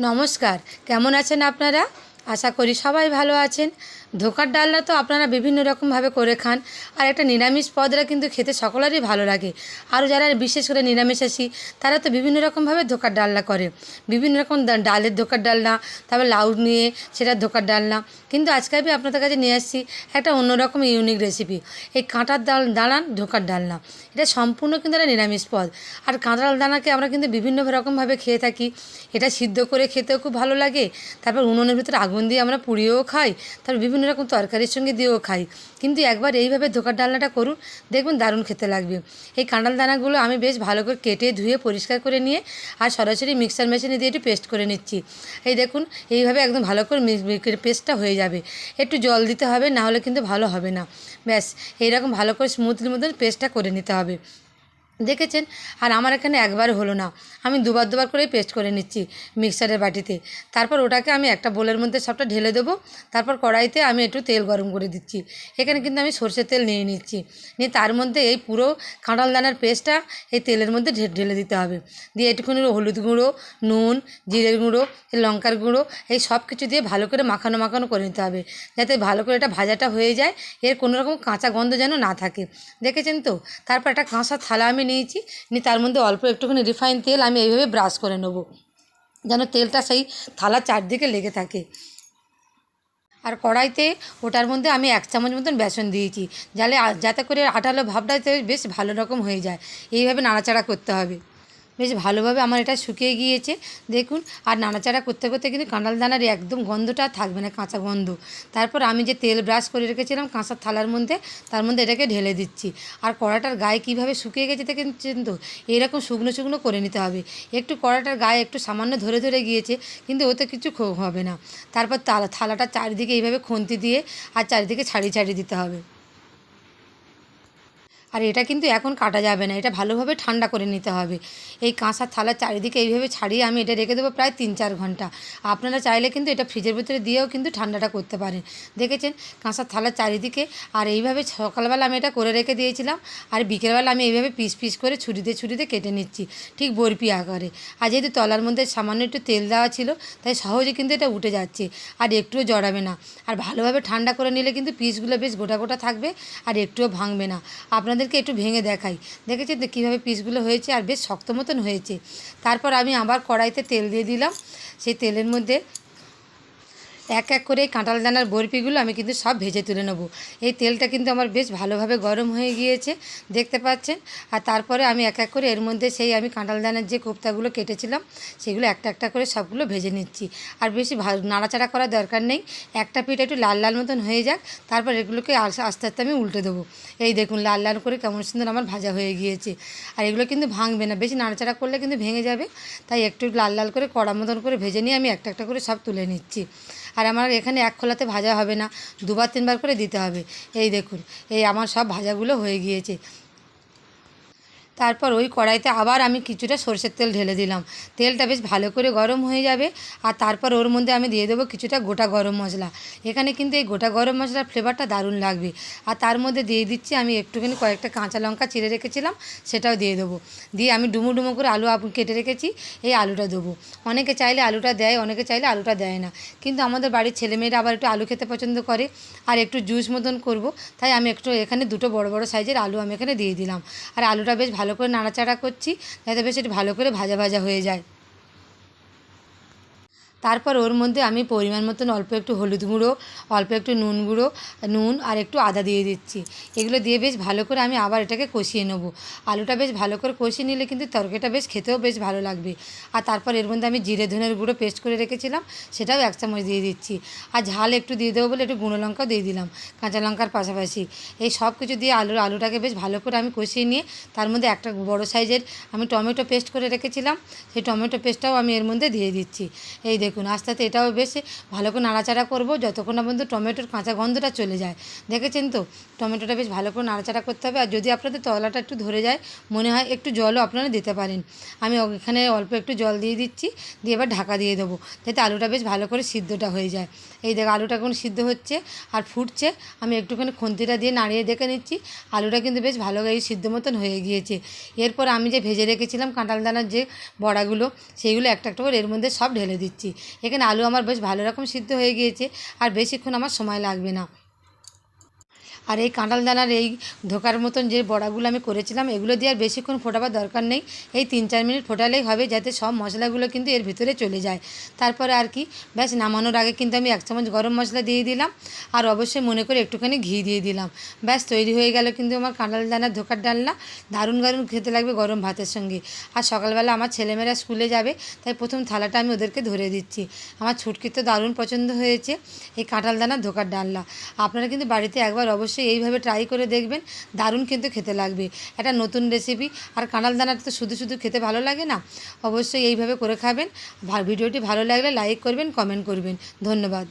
নমস্কার। কেমন আছেন আপনারা? আশা করি সবাই ভালো আছেন। ধোকার ডালনা তো আপনারা বিভিন্ন রকমভাবে করে খান। আর একটা নিরামিষ পদরা কিন্তু খেতে সকলেরই ভালো লাগে। আরও যারা বিশেষ করে নিরামিষাশী তারা তো বিভিন্ন রকমভাবে ধোকার ডালনা করে। বিভিন্ন রকম ডালের ধোকার ডালনা, তারপর লাউ নিয়ে সেটা ধোকার ডালনা। কিন্তু আজকে আমি আপনাদের কাছে নিয়ে আসছি একটা অন্যরকম ইউনিক রেসিপি এই কাঁটার ডাল দানার ধোকার ডালনা। এটা সম্পূর্ণ কিন্তু একটা নিরামিষ পদ। আর কাঁঠাল দানাকে আমরা কিন্তু বিভিন্ন রকমভাবে খেয়ে থাকি। এটা সিদ্ধ করে খেতেও খুব ভালো লাগে। তারপর উনুনের ভিতরে আগুন দিয়ে আমরা পুড়িয়েও খাই। তারপর বিভিন্ন রকম তরকারির সঙ্গে দিয়েও খাই। কিন্তু একবার এইভাবে ধোকার ডালনাটা করুন, দেখবেন দারুণ খেতে লাগবে। এই কাঁঠাল দানাগুলো আমি বেশ ভালো করে কেটে ধুয়ে পরিষ্কার করে নিয়ে আর সরাসরি মিক্সার মেশিনে দিয়ে একটু পেস্ট করে নিচ্ছি। এই দেখুন, এইভাবে একদম ভালো করে পেস্টটা হয়ে যাবে। একটু জল দিতে হবে, না হলে কিন্তু ভালো হবে না। ব্যাস, এইরকম ভালো করে স্মুথলি মতন পেস্টটা করে নিতে হবে। দেখেছেন? আর আমার এখানে একবার হলো না। আমি দুবার দুবার করেই পেস্ট করে নিচ্ছি মিক্সারের বাটিতে। তারপর ওটাকে আমি একটা বোলের মধ্যে সবটা ঢেলে দেবো। তারপর কড়াইতে আমি একটু তেল গরম করে দিচ্ছি। এখানে কিন্তু আমি সর্ষের তেল নিয়ে নিচ্ছি। নিয়ে তার মধ্যে এই পুরো কাঁঠাল দানার পেস্টটা এই তেলের মধ্যে ঢেলে দিতে হবে। দিয়ে একটুখানি হলুদ গুঁড়ো, নুন, জিরের গুঁড়ো, লঙ্কার গুঁড়ো, এই সব কিছু দিয়ে ভালো করে মাখানো মাখানো করে নিতে হবে। যাতে ভালো করে এটা ভাজাটা হয়ে যায়। এর কোনো রকম কাঁচা গন্ধ যেন না থাকে। দেখেছেন তো? তারপর একটা কাঁচা থালা আমি নিয়েছি, নিয়ে তার মধ্যে অল্প একটুখানি রিফাইন তেল আমি এইভাবে ব্রাশ করে নেব, যেন তেলটা সেই থালা চারদিকে লেগে থাকে। আর কড়াইতে ওটার মধ্যে আমি এক চামচ মতন বেসন দিয়েছি যাতে যাতে করে আঠালো ভাবটা বেশ ভালো রকম হয়ে যায়, এইভাবে নাড়াচাড়া করতে হবে। বেশ ভালোভাবে আমার এটা শুকিয়ে গিয়েছে। দেখুন, আর নাড়াচাড়া করতে করতে কিন্তু কাঁঠাল দানার একদম গন্ধটা থাকবে না, কাঁচা গন্ধ। তারপর আমি যে তেল ব্রাশ করে রেখেছিলাম কাঁচার থালার মধ্যে, তার মধ্যে এটাকে ঢেলে দিচ্ছি। আর কড়াটার গায়ে কীভাবে শুকিয়ে গেছে তো এইরকম শুকনো শুকনো করে নিতে হবে। একটু কড়াটার গায়ে একটু সামান্য ধরে ধরে গিয়েছে, কিন্তু ওতে কিছু হবে না। তারপর থালাটা চারিদিকে এইভাবে খুন্তি দিয়ে আর চারিদিকে ছাড়িয়ে ছাড়িয়ে দিতে হবে। আর এটা কিন্তু এখন কাটা যাবে না, এটা ভালোভাবে ঠান্ডা করে নিতে হবে। এই কাঁসার থালার চারিদিকে এইভাবে ছাড়িয়ে আমি এটা রেখে দেবো প্রায় তিন চার ঘণ্টা। আপনারা চাইলে কিন্তু এটা ফ্রিজের ভিতরে দিয়েও কিন্তু ঠান্ডাটা করতে পারেন। দেখেছেন? কাঁসার থালার চারিদিকে আর এইভাবে সকালবেলা আমি এটা করে রেখে দিয়েছিলাম আর বিকেলবেলা আমি এইভাবে পিস পিস করে ছুরিতে ছুরিতে কেটে নিচ্ছি, ঠিক বরফি আকারে। আর যেহেতু তলার মধ্যে সামান্য একটু তেল দেওয়া ছিল, তাই সহজে কিন্তু এটা উঠে যাচ্ছে আর একটুও জড়াবে না। আর ভালোভাবে ঠান্ডা করে নিলে কিন্তু পিসগুলো বেশ গোটা গোটা থাকবে আর একটুও ভাঙবে না। আপনাদেরকে একটু ভেঙে দেখাই। দেখেছেন তো কীভাবে পিসগুলো হয়েছে? আর বেশ শক্ত মতন হয়েছে। তারপর আমি আবার কড়াইতে তেল দিয়ে দিলাম। সেই তেলের মধ্যে এক এক করে এই কাঁঠাল দানার বরফিগুলো আমি কিন্তু সব ভেজে তুলে নেব। এই তেলটা কিন্তু আমার বেশ ভালোভাবে গরম হয়ে গিয়েছে, দেখতে পাচ্ছেন? আর তারপরে আমি এক এক করে এর মধ্যে সেই আমি কাঁঠাল দানার যে কোপ্তাগুলো কেটেছিলাম, সেগুলো একটা একটা করে সবগুলো ভেজে নিচ্ছি। আর বেশি নাড়াচাড়া করার দরকার নেই, একটা পিঠ একটু লাল লাল মতন হয়ে যাক, তারপর এগুলোকে আস্তে আস্তে আমি উল্টে দেবো। এই দেখুন লাল লাল করে কেমন সুন্দর আমার ভাজা হয়ে গিয়েছে। আর এগুলো কিন্তু ভাঙবে না, বেশি নাড়াচাড়া করলে কিন্তু ভেঙে যাবে। তাই একটু লাল লাল করে কড়া মতন করে ভেজে নিয়ে আমি একটা একটা করে সব তুলে নিচ্ছি। আর আমার এখানে এক খোলাতে ভাজা হবে না, দুবার তিনবার করে দিতে হবে। এই দেখুন, এই আমার সব ভাজাগুলো হয়ে গিয়েছে। তারপর ওই কড়াইতে আবার আমি কিছুটা সরষের তেল ঢেলে দিলাম। তেলটা বেশ ভালো করে গরম হয়ে যাবে আর তারপর ওর মধ্যে আমি দিয়ে দেবো কিছুটা গোটা গরম মশলা। এখানে কিন্তু এই গোটা গরম মশলার ফ্লেভারটা দারুণ লাগবে। আর তার মধ্যে দিয়ে দিচ্ছি আমি একটুখানি কয়েকটা কাঁচা লঙ্কা চিড়ে রেখেছিলাম, সেটাও দিয়ে দেবো। দিয়ে আমি ডুমো ডুমো করে আলু কেটে রেখেছি, এই আলুটা দেবো। অনেকে চাইলে আলুটা দেয়, অনেকে চাইলে আলুটা দেয় না। কিন্তু আমাদের বাড়ির ছেলেমেয়েরা আবার একটু আলু খেতে পছন্দ করে আর একটু জুস মতন করব। তাই আমি একটু এখানে দুটো বড় বড় সাইজের আলু আমি এখানে দিয়ে দিলাম। আর আলুটা বেশ ভালো করে নাড়াচাড়া করছি যাতে বেশ এটি ভালো করে ভাজা ভাজা হয়ে যায়। তারপর ওর মধ্যে আমি পরিমাণ মতন অল্প একটু হলুদ গুঁড়ো, অল্প একটু নুন গুঁড়ো, নুন আর একটু আদা দিয়ে দিচ্ছি। এগুলো দিয়ে বেশ ভালো করে আমি আবার এটাকে কষিয়ে নেব। আলুটা বেশ ভালো করে কষিয়ে নিলে কিন্তু তরকারিটা বেশ খেতেও বেশ ভালো লাগবে। আর তারপর এর মধ্যে আমি জিরে ধনের গুঁড়ো পেস্ট করে রেখেছিলাম, সেটাও এক চামচ দিয়ে দিচ্ছি। আর ঝাল একটু দিয়ে দেবো বলে একটু গুঁড়ো লঙ্কাও দিয়ে দিলাম, কাঁচা লঙ্কার পাশাপাশি। এই সব কিছু দিয়ে আলুর আলুটাকে বেশ ভালো করে আমি কষিয়ে নিয়ে তার মধ্যে একটা বড় সাইজের আমি টমেটো পেস্ট করে রেখেছিলাম, সেই টমেটো পেস্টটাও আমি এর মধ্যে দিয়ে দিচ্ছি। এই দেখুন আস্তে আস্তে এটাও বেশ ভালো করে নাড়াচাড়া করব, যতক্ষণ না পর্যন্ত টমেটোর কাঁচা গন্ধটা চলে যায়। দেখেছেন তো? টমেটোটা বেশ ভালো করে নাড়াচাড়া করতে হবে। আর যদি আপনাদের তলাটা একটু ধরে যায়, মনে হয় একটু জলও আপনারা দিতে পারেন। আমি এখানে অল্প একটু জল দিয়ে দিচ্ছি, দিয়ে এবার ঢাকা দিয়ে দেবো। যাতে আলুটা বেশ ভালো করে সিদ্ধটা হয়ে যায়। এই দেখ, আলুটা এখন সিদ্ধ হচ্ছে আর ফুটছে। আমি একটুখানি খুন্তিটা দিয়ে নাড়িয়ে দেখে নিচ্ছি। আলুটা কিন্তু বেশ ভালো এই সিদ্ধ মতন হয়ে গিয়েছে। এরপর আমি যে ভেজে রেখেছিলাম কাঁঠাল দানার যে বড়াগুলো, সেইগুলো একটা একটা করে এর মধ্যে সব ঢেলে দিচ্ছি। এখানে আলু আমার বেশ ভালো রকম সিদ্ধ হয়ে গিয়েছে আর বেশিক্ষণ আমার সময় লাগবে না। আর এই কাঁঠাল দানার এই ধোকার মতন যে বড়াগুলো আমি করেছিলাম, এগুলো দিয়ে আর বেশিক্ষণ ফোটাবার দরকার নেই। এই তিন চার মিনিট ফোটালেই হবে যাতে সব মশলাগুলো কিন্তু এর ভিতরে চলে যায়। তারপরে আর কি, ব্যাস নামানোর আগে কিন্তু আমি এক চামচ গরম মশলা দিয়ে দিলাম আর অবশ্যই মনে করে একটুখানি ঘি দিয়ে দিলাম। ব্যাস তৈরি হয়ে গেল কিন্তু আমার কাঁঠাল দানার ধোকার ডালনা। দারুণ দারুণ খেতে লাগবে গরম ভাতের সঙ্গে। আর সকালবেলা আমার ছেলেমেয়েরা স্কুলে যাবে, তাই প্রথম থালাটা আমি ওদেরকে ধরে দিচ্ছি। আমার ছুটকির তো দারুণ পছন্দ হয়েছে, এই কাঁঠাল দানার ধোকার ডালনা। আপনারা কিন্তু বাড়িতে একবার অবশ্যই এইভাবে ট্রাই করে দেখবেন, দারুণ কিন্তু খেতে লাগবে। একটা নতুন রেসিপি আর কাঁঠাল দানাটা তো শুধু শুধু খেতে ভালো লাগে না, অবশ্যই এইভাবে করে খাবেন। ভিডিওটি ভালো লাগলে লাইক করবেন কমেন্ট করবেন। ধন্যবাদ।